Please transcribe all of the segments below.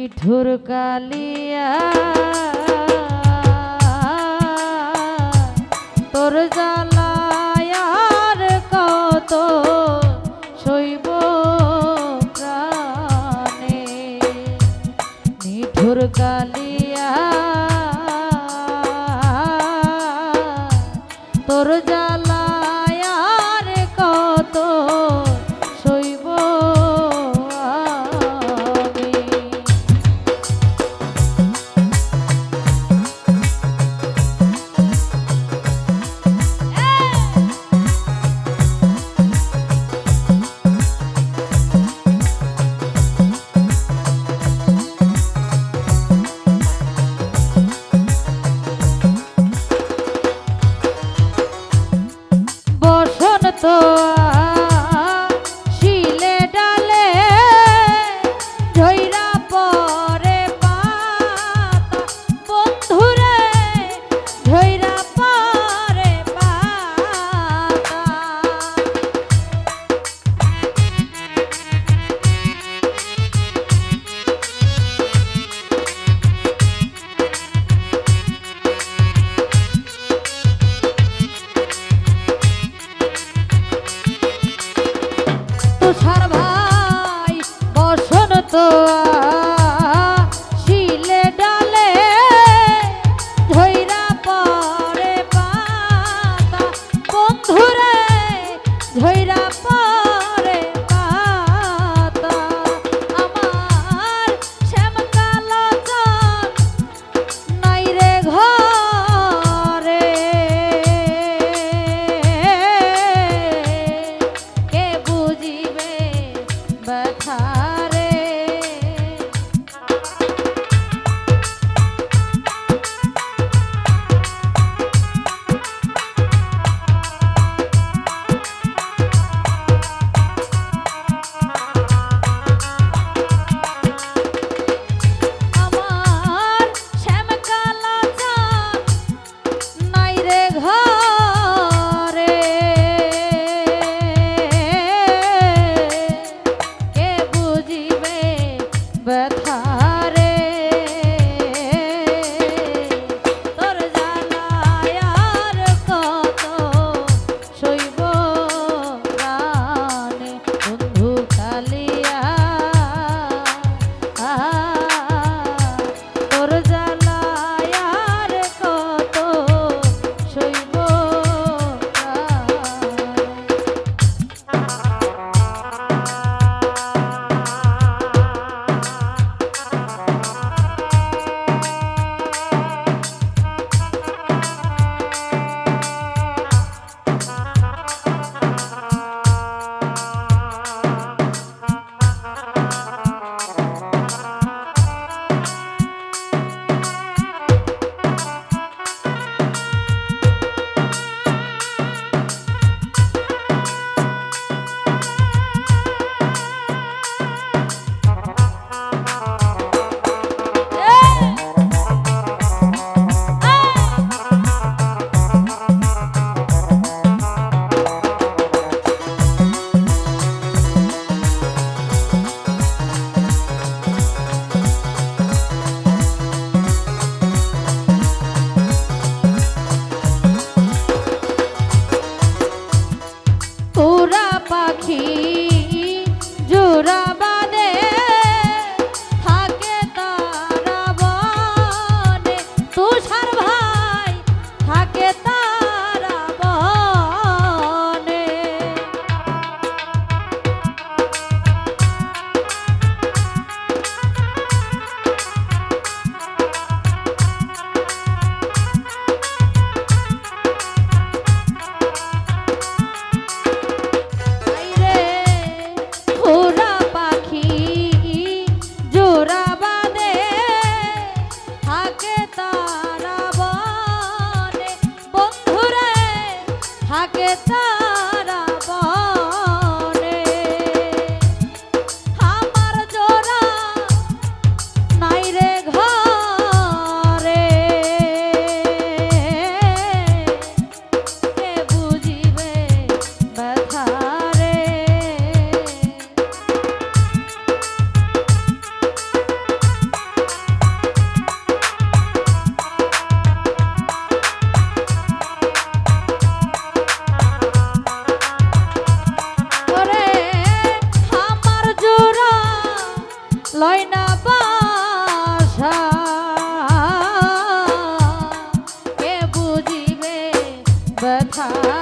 নিঠুর কালিয়া। তোর জালায়ার কত শৈব প্রাণে। নিঠুর কালিয়া। তোর জাল কথা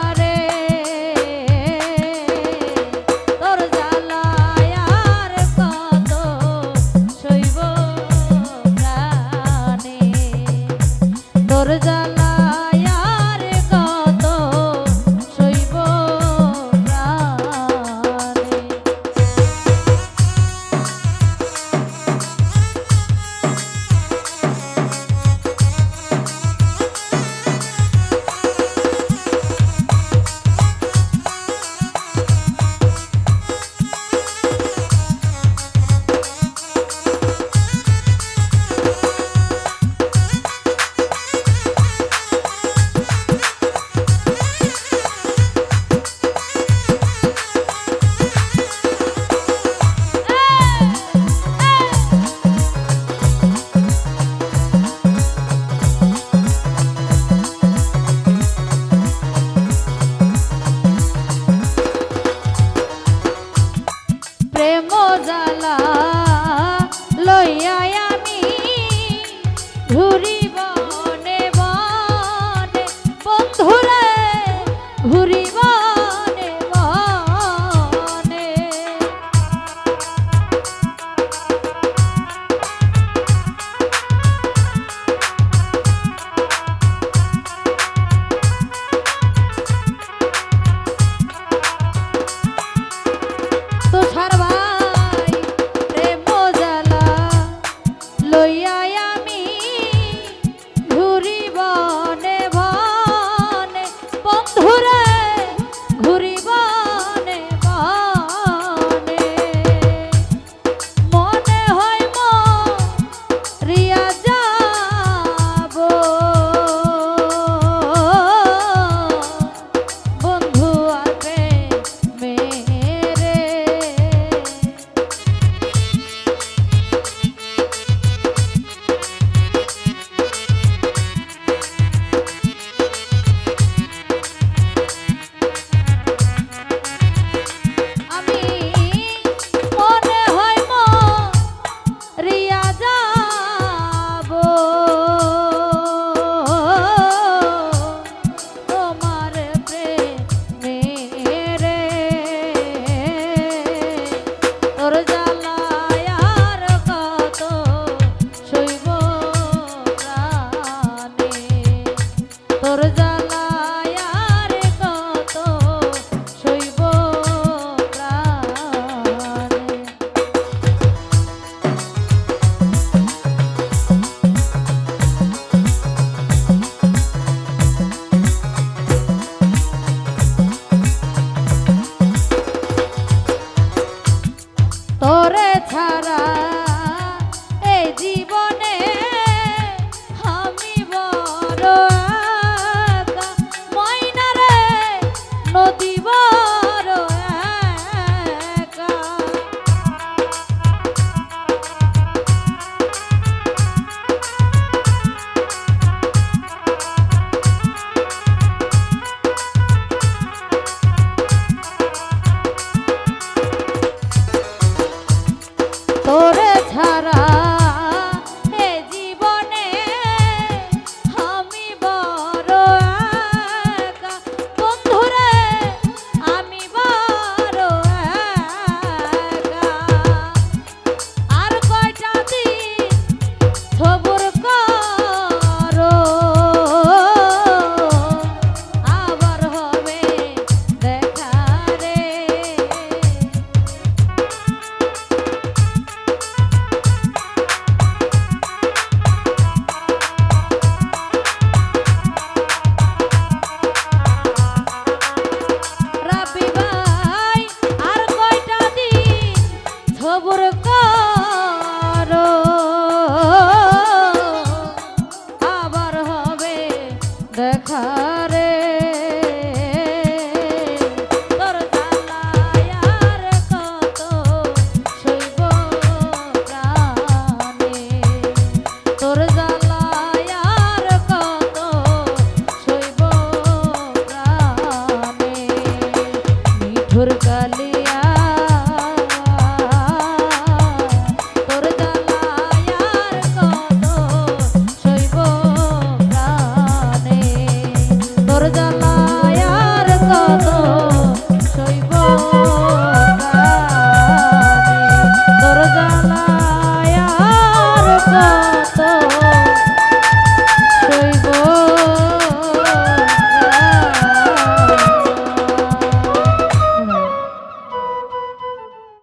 torres da